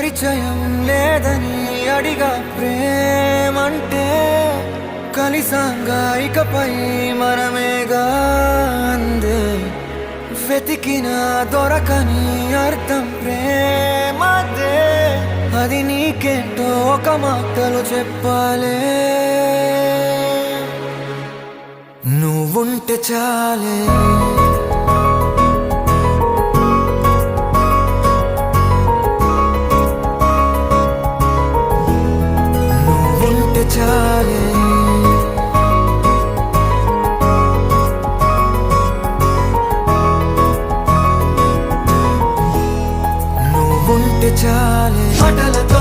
పరిచయం లేదని అడిగా ప్రేమంటే కలిసాంగా ఇకపై మనమేగా అందే. వెతికిన దొరకని అర్థం ప్రేమదే. అది నీకేంటో ఒక మాటలు చెప్పాలే. నువ్వుంటే చాలే. నువ్వుంటే చాలే మాటలతో